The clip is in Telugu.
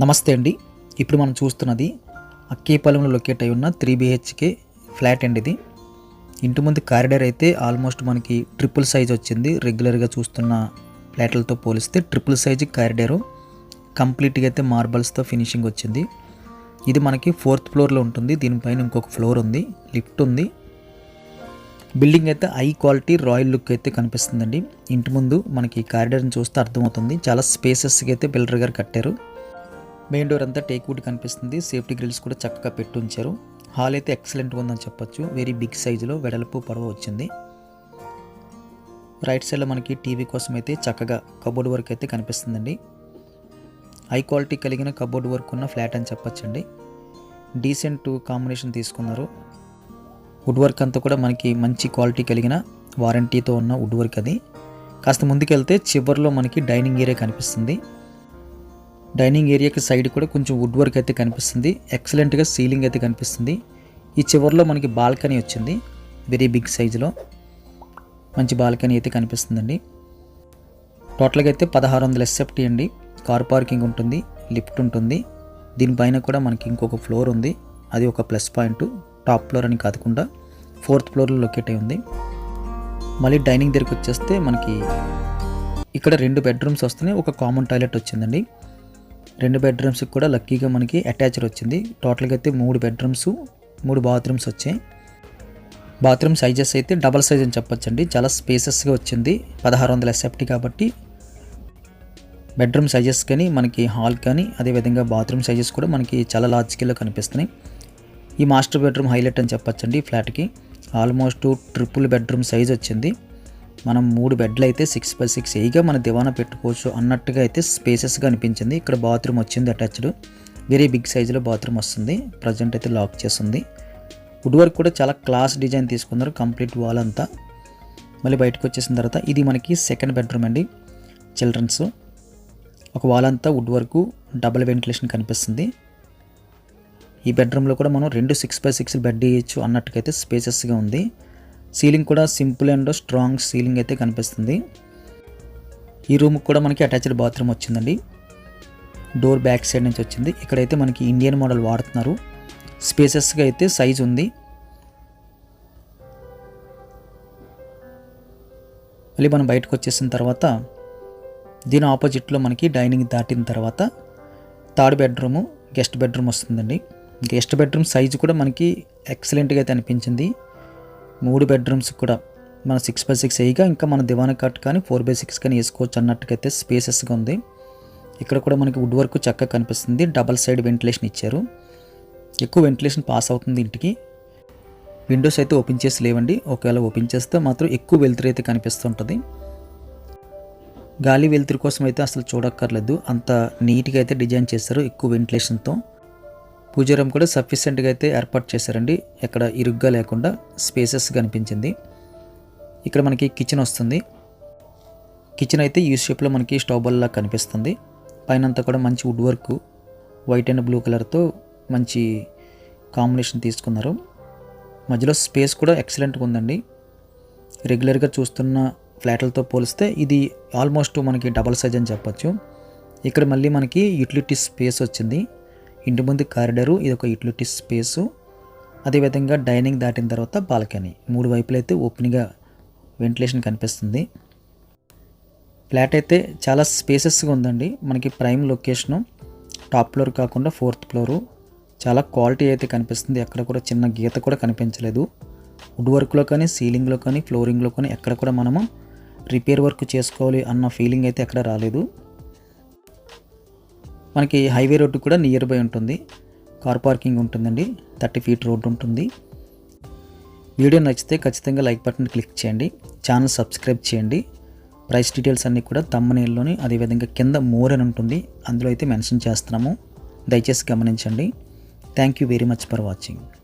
నమస్తే అండి. ఇప్పుడు మనం చూస్తున్నది అక్కేపాలెంలో లొకేట్ అయి ఉన్న త్రీ బిహెచ్కే ఫ్లాట్ అండి ఇది. ఇంటి ముందు కారిడార్ అయితే ఆల్మోస్ట్ మనకి ట్రిపుల్ సైజ్ వచ్చింది. రెగ్యులర్గా చూస్తున్న ఫ్లాట్లతో పోలిస్తే ట్రిపుల్ సైజ్ కారిడారు. కంప్లీట్గా అయితే మార్బల్స్తో ఫినిషింగ్ వచ్చింది. ఇది మనకి ఫోర్త్ ఫ్లోర్లో ఉంటుంది. దీనిపైన ఇంకొక ఫ్లోర్ ఉంది. లిఫ్ట్ ఉంది. బిల్డింగ్ అయితే హై క్వాలిటీ రాయల్ లుక్ అయితే కనిపిస్తుందండి. ఇంటి ముందు మనకి కారిడార్ని చూస్తే అర్థమవుతుంది. చాలా స్పేసెస్కి అయితే బిల్డర్ గారు కట్టారు. మెయిన్ డోర్ అంతా టేక్ వుడ్ కనిపిస్తుంది. సేఫ్టీ గ్రిల్స్ కూడా చక్కగా పెట్టి ఉంచారు. హాల్ అయితే ఎక్సలెంట్గా ఉందని చెప్పొచ్చు. వెరీ బిగ్ సైజులో వెడల్పు పొడవు వచ్చింది. రైట్ సైడ్లో మనకి టీవీ కోసం అయితే చక్కగా కబోర్డ్ వర్క్ అయితే కనిపిస్తుందండి. హై క్వాలిటీ కలిగిన కబోర్డ్ వర్క్ ఉన్న ఫ్లాట్ అని చెప్పొచ్చండి. డీసెంట్ కాంబినేషన్ తీసుకున్నారు. వుడ్ వర్క్ అంతా కూడా మనకి మంచి క్వాలిటీ కలిగిన వారంటీతో ఉన్న వుడ్ వర్క్ అది. కాస్త ముందుకెళ్తే చివరిలో మనకి డైనింగ్ ఏరియా కనిపిస్తుంది. డైనింగ్ ఏరియాకి సైడ్ కూడా కొంచెం వుడ్ వర్క్ అయితే కనిపిస్తుంది. ఎక్సలెంట్గా సీలింగ్ అయితే కనిపిస్తుంది. ఈ చివరిలో మనకి బాల్కనీ వచ్చింది. వెరీ బిగ్ సైజులో మంచి బాల్కనీ అయితే కనిపిస్తుందండి. టోటల్గా అయితే పదహారు వందల ఎస్ఎఫ్టీ అండి. కార్ పార్కింగ్ ఉంటుంది లిఫ్ట్ ఉంటుంది. దీనిపైన కూడా మనకి ఇంకొక ఫ్లోర్ ఉంది. అది ఒక ప్లస్ పాయింట్ టాప్ ఫ్లోర్ అని కాకుండా ఫోర్త్ ఫ్లోర్లో లొకేట్ అయి ఉంది. మళ్ళీ డైనింగ్ దగ్గరికి వచ్చేస్తే మనకి ఇక్కడ రెండు బెడ్రూమ్స్ వస్తున్నాయి. ఒక కామన్ టాయిలెట్ వచ్చిందండి. రెండు బెడ్రూమ్స్కి కూడా లక్కీగా మనకి అటాచ్డ్ వచ్చింది. టోటల్గా అయితే మూడు బెడ్రూమ్స్ మూడు బాత్రూమ్స్ వచ్చాయి. బాత్రూమ్ సైజెస్ అయితే డబల్ సైజ్ అని చెప్పొచ్చండి. చాలా స్పేసెస్గా వచ్చింది. పదహారు వందల ఎస్ఎఫ్టీ కాబట్టి. బెడ్రూమ్ సైజెస్ కానీ మనకి హాల్ కానీ అదేవిధంగా బాత్రూమ్ సైజెస్ కూడా మనకి చాలా లార్జ్ స్కేల్లో కనిపిస్తున్నాయి. ఈ మాస్టర్ బెడ్రూమ్ హైలైట్ అని చెప్పొచ్చండి ఫ్లాట్కి ఆల్మోస్ట్ ట్రిపుల్ బెడ్రూమ్ సైజ్ వచ్చింది. మనం మూడు బెడ్లు అయితే సిక్స్ బై సిక్స్ ఏగా మన దివానా పెట్టుకోవచ్చు అన్నట్టుగా అయితే స్పేసెస్గా అనిపించింది. ఇక్కడ బాత్రూమ్ వచ్చింది అటాచ్డ్ వెరీ బిగ్ సైజులో బాత్రూమ్ వస్తుంది. ప్రజెంట్ అయితే లాక్ చేస్తుంది. వుడ్ వర్క్ కూడా చాలా క్లాస్ డిజైన్ తీసుకున్నారు. కంప్లీట్ వాల్ అంతా. మళ్ళీ బయటకు వచ్చేసిన తర్వాత ఇది మనకి సెకండ్ బెడ్రూమ్ అండి. చిల్డ్రన్స్ ఒక వాల్ అంతా వుడ్ వర్క్ డబుల్ వెంటిలేషన్ కనిపిస్తుంది. ఈ బెడ్రూమ్లో కూడా మనం రెండు సిక్స్ బై సిక్స్ బెడ్ వేయచ్చు అన్నట్టుకైతే స్పేసెస్గా ఉంది. సీలింగ్ కూడా సింపుల్ అండ్ స్ట్రాంగ్ సీలింగ్ అయితే కనిపిస్తుంది. ఈ రూమ్కి కూడా మనకి అటాచ్డ్ బాత్రూమ్ వచ్చిందండి. డోర్ బ్యాక్ సైడ్ నుంచి వచ్చింది. ఇక్కడైతే మనకి ఇండియన్ మోడల్ వాడుతున్నారు. స్పేసెస్గా అయితే సైజ్ ఉంది. మళ్ళీ మనం బయటకు వచ్చేసిన తర్వాత దీని ఆపోజిట్లో మనకి డైనింగ్ దాటిన తర్వాత థర్డ్ బెడ్రూము గెస్ట్ బెడ్రూమ్ వస్తుందండి. గెస్ట్ బెడ్రూమ్ సైజు కూడా మనకి ఎక్సలెంట్గా అయితే అనిపించింది. మూడు బెడ్రూమ్స్ కూడా. మన సిక్స్ బై సిక్స్ వేయగా ఇంకా మన దివాన కట్ కానీ ఫోర్ బై సిక్స్ కానీ వేసుకోవచ్చు అన్నట్టుకైతే స్పేసెస్గా ఉంది. ఇక్కడ కూడా మనకి వుడ్ వర్క్ చక్కగా కనిపిస్తుంది. డబల్ సైడ్ వెంటిలేషన్ ఇచ్చారు. ఎక్కువ వెంటిలేషన్ పాస్ అవుతుంది ఇంటికి. విండోస్ అయితే ఓపెన్ చేసి లేవండి. ఒకవేళ ఓపెన్ చేస్తే మాత్రం ఎక్కువ వెలుతురు అయితే కనిపిస్తుంటుంది. గాలి వెలుతురు కోసం అయితే అసలు చూడక్కర్లేదు. అంత నీట్గా అయితే డిజైన్ చేశారు ఎక్కువ వెంటిలేషన్తో పూజ రూమ్ కూడా సఫిషియెంట్గా అయితే ఏర్పాటు చేశారండి. ఎక్కడ ఇరుగ్గా లేకుండా స్పేసెస్ కనిపించింది. ఇక్కడ మనకి కిచెన్ వస్తుంది. కిచెన్ అయితే యూ షేప్లో మనకి స్టవ్ బల్లా కనిపిస్తుంది. పైన అంతా కూడా మంచి wood work white and blue కలర్తో మంచి కాంబినేషన్ తీసుకున్నారు. మధ్యలో స్పేస్ కూడా ఎక్సలెంట్గా ఉందండి. రెగ్యులర్గా చూస్తున్న ఫ్లాట్లతో పోలిస్తే ఇది ఆల్మోస్ట్ మనకి డబల్ సైజ్ అని చెప్పొచ్చు. ఇక్కడ మళ్ళీ మనకి యూటిలిటీ స్పేస్ వచ్చింది. ఇంటి ముందు కారిడరు ఇది ఒక యూటిలిటీ స్పేసు. అదేవిధంగా డైనింగ్ దాటిన తర్వాత బాల్కనీ. మూడు వైపులు అయితే ఓపెన్గా వెంటిలేషన్ కనిపిస్తుంది. ఫ్లాట్ అయితే చాలా స్పేసెస్గా ఉందండి. మనకి ప్రైమ్ లొకేషను టాప్ ఫ్లోర్ కాకుండా ఫోర్త్ ఫ్లోరు. చాలా క్వాలిటీ అయితే కనిపిస్తుంది. ఎక్కడ కూడా చిన్న గీత కూడా కనిపించలేదు. వుడ్ వర్క్లో కానీ సీలింగ్లో కానీ ఫ్లోరింగ్లో కానీ ఎక్కడ కూడా మనము రిపేర్ వర్క్ చేసుకోవాలి అన్న ఫీలింగ్ అయితే ఎక్కడ రాలేదు. మనకి హైవే రోడ్డు కూడా నియర్ బై ఉంటుంది. కార్ పార్కింగ్ ఉంటుందండి. థర్టీ ఫీట్ రోడ్డు ఉంటుంది. వీడియో నచ్చితే ఖచ్చితంగా లైక్ బటన్ క్లిక్ చేయండి. ఛానల్ సబ్స్క్రైబ్ చేయండి. ప్రైస్ డీటెయిల్స్ అన్నీ కూడా తమ్మనేల్లోని అదేవిధంగా కింద మోర్ అని ఉంటుంది. అందులో అయితే మెన్షన్ చేస్తున్నాము. దయచేసి గమనించండి. Thank you very much for watching